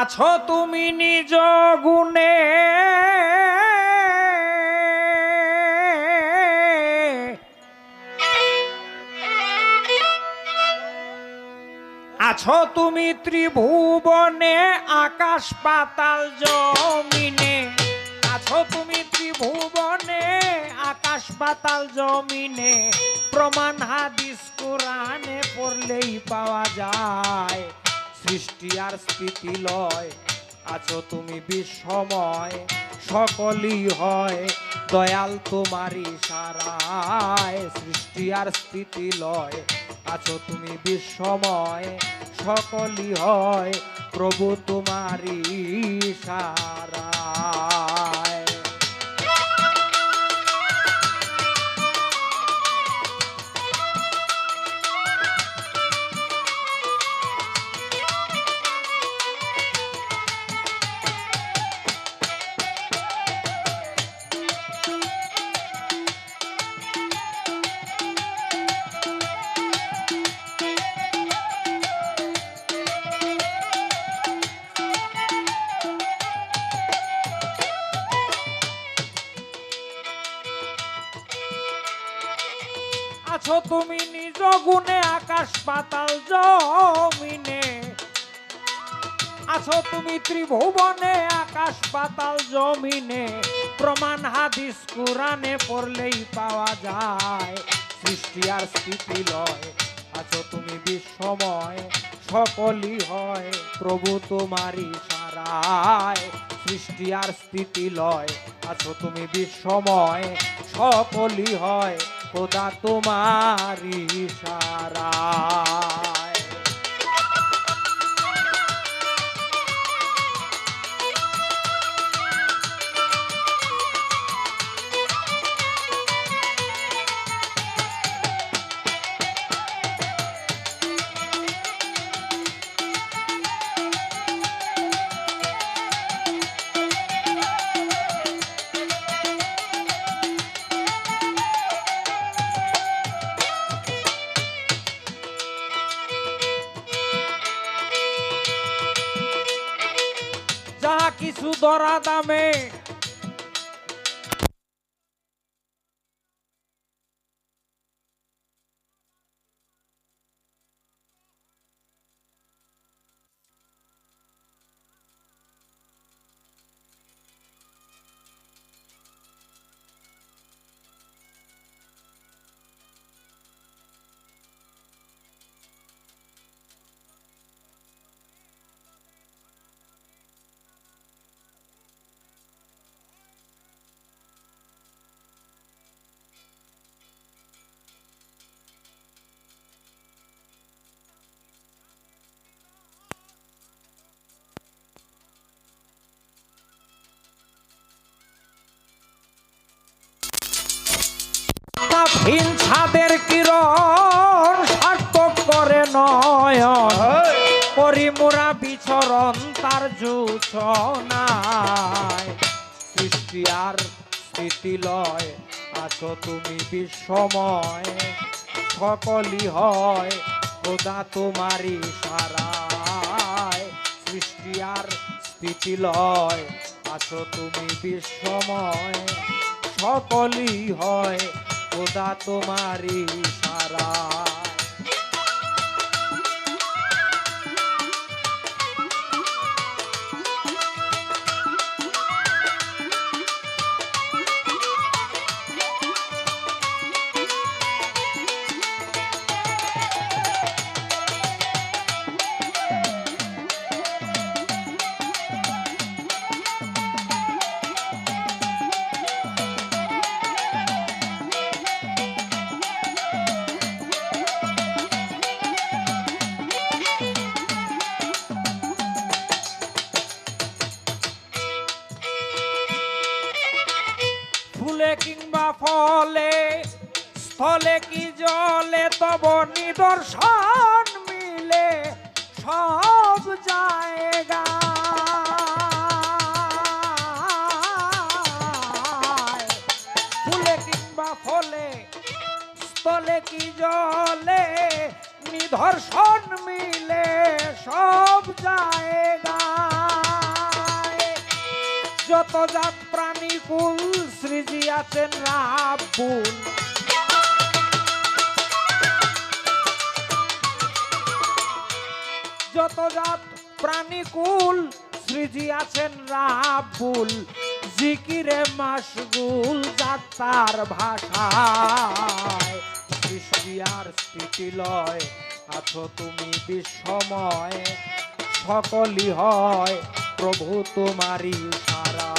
আছো তুমি নিজ গুণে। আছো তুমি ত্রিভুবনে, আকাশ পাতাল জমিনে। আছো তুমি ত্রিভুবনে, আকাশ পাতাল জমিনে। প্রমাণ হাদিস কোরআনে পড়লেই পাওয়া যায়। সৃষ্টি আর স্থিতি লয়। আছো তুমি বিশ্বময় সকলই হয়। দয়াল তোমারই সারায়, সৃষ্টি আর স্থিতি লয়। আছো তুমি বিশ্বময় সকলই হয়। প্রভু তোমারই সারায়। আছো তুমি নিজ গুণে আকাশ পাতাল জমিনে। আছো তুমি ত্রিভুবনে আকাশ পাতাল জমিনে। প্রমাণ হাদিস কোরআনে পড়লেই পাওয়া যায়, সৃষ্টি আর স্থিতি লয়। আছো তুমি বিশ্বময়, সকলই হয়, প্রভু তোমারই সারায়। সৃষ্টি আর স্থিতি লয়, আছো তুমি বিশ্বময়, সকলই হয়। খোদা তোমারই কিছু দরা দামে ছাদের কিরণ সার্থক করে নয়ন। পরিমোরা বিচরণ তার জুছনায়। সৃষ্টি আর স্থিতি লয় আছো তুমি বিশ্বময়। সকলই হয় খোদা তোমারই সারায়। সৃষ্টি আর লয় আছো তুমি বিশ্বময়। সকলই হয় খোদা তোমারি সারা। ফুলে কিংবা ফলে, স্থলে কি জলে তব নিদর্শন মিলে, সব জায়গা। ফুলে কিংবা ফলে, স্থলে কি জলে নিদর্শন মিলে, সব জায়গা। যত জাত প্রাণী কুল সৃজি আছেন রাবুল যত জাত প্রাণীকুল সৃজি আছেন রাবুল। জিকিরে মাসগুল যাত্রার ভাষায়। সৃষ্টি আর স্থিতি লয়, আছো তুমি বিশ্বময় সকলই হয়, প্রভু তোমারই সারা।